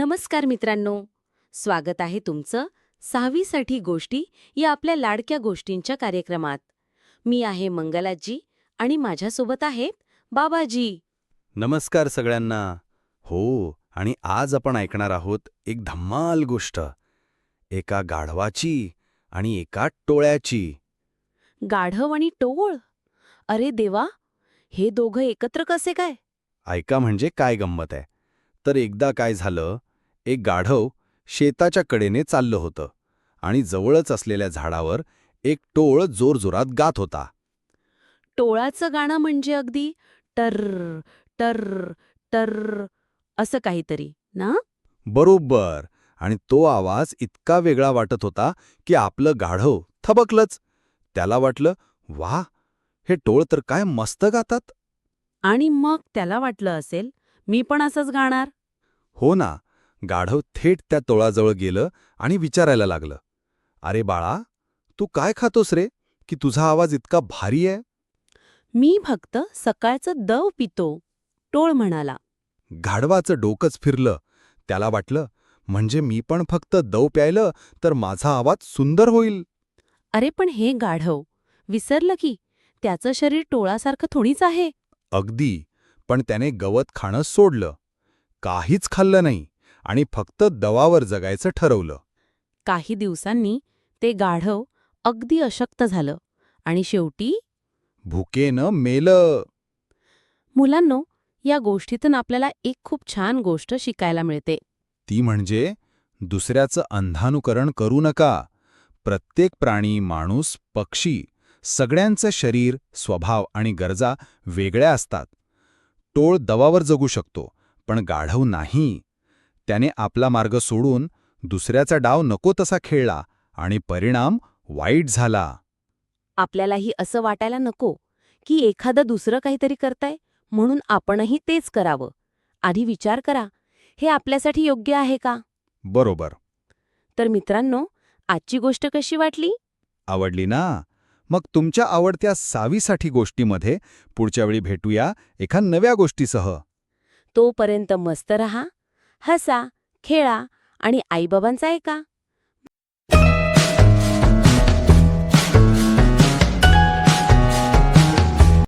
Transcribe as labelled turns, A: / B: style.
A: नमस्कार मित्रांनो. स्वागत आहे तुमचं सहावीसाठी गोष्टी या आपल्या लाडक्या गोष्टींच्या कार्यक्रमात. मी आहे मंगलाजी आणि माझ्यासोबत आहेत बाबाजी.
B: नमस्कार सगळ्यांना. हो आणि आज आपण ऐकणार आहोत एक धम्माल गोष्ट. एका गाढवाची आणि एका टोळ्याची.
A: गाढव आणि टोळ? अरे देवा हे दोघं एकत्र कसे काय?
B: ऐका म्हणजे काय गंमत आहे? तर एकदा काय झालं एक गाढव शेताच्या कडेने चाललं होतं आणि जवळच असलेल्या झाडावर एक टोळ जोरजोरात गात होता.
A: टोळाचं गाणं म्हणजे अगदी टर्र टर्र टर्र असं काहीतरी ना?
B: बरोबर. आणि तो आवाज इतका वेगळा वाटत होता की आपलं गाढव थबकलंच. त्याला वाटलं वा हे टोळ तर काय मस्त गातात.
A: आणि मग त्याला वाटलं असेल मी पण असंच गाणार.
B: हो ना. गाढव थेट त्या टोळाजवळ गेलं आणि विचारायला लागलं. अरे बाळा तू काय खातोस रे? की तुझा आवाज इतका भारी आहे?
A: मी फक्त सकाळचं दव पितो टोळ म्हणाला.
B: गाढवाचं डोकंच फिरलं. त्याला वाटलं म्हणजे मी पण फक्त दव प्यायलं तर माझा आवाज सुंदर होईल.
A: अरे पण हे गाढव विसरलं की? त्याचं शरीर टोळासारखं थोडीच आहे.
B: अगदी पण त्याने गवत खाणं सोडलं. काहीच खाल्लं नाही. आणि फक्त दवावर जगायचं ठरवलं.
A: काही दिवसांनी ते गाढव अगदी अशक्त झालं आणि शेवटी
B: भुकेनं मेलं.
A: मुलांनो या गोष्टीतून आपल्याला एक खूप छान गोष्ट शिकायला मिळते.
B: ती म्हणजे दुसऱ्याचं अंधानुकरण करू नका. प्रत्येक प्राणी माणूस पक्षी सगळ्यांचं शरीर स्वभाव आणि गरजा वेगळ्या असतात. टोळ दवावर जगू शकतो पण गाढव नाही. त्याने आपला मार्ग सोडून दुसऱ्याचा डाव नको तसा खेळला आणि परिणाम वाईट झाला.
A: आपल्यालाही असं वाटायला नको की एखादं दुसरं काहीतरी करताय म्हणून आपणही तेच करावं. आधी विचार करा हे आपल्यासाठी योग्य आहे का?
B: बरोबर.
A: तर मित्रांनो आजची गोष्ट कशी वाटली?
B: आवडली ना? मग तुमच्या आवडत्या सावीसाठी गोष्टीमध्ये पुढच्या वेळी भेटूया एका नव्या गोष्टीसह.
A: तोपर्यंत मस्त रहा. हसा खेळा आणि आईबाबांचा ऐका.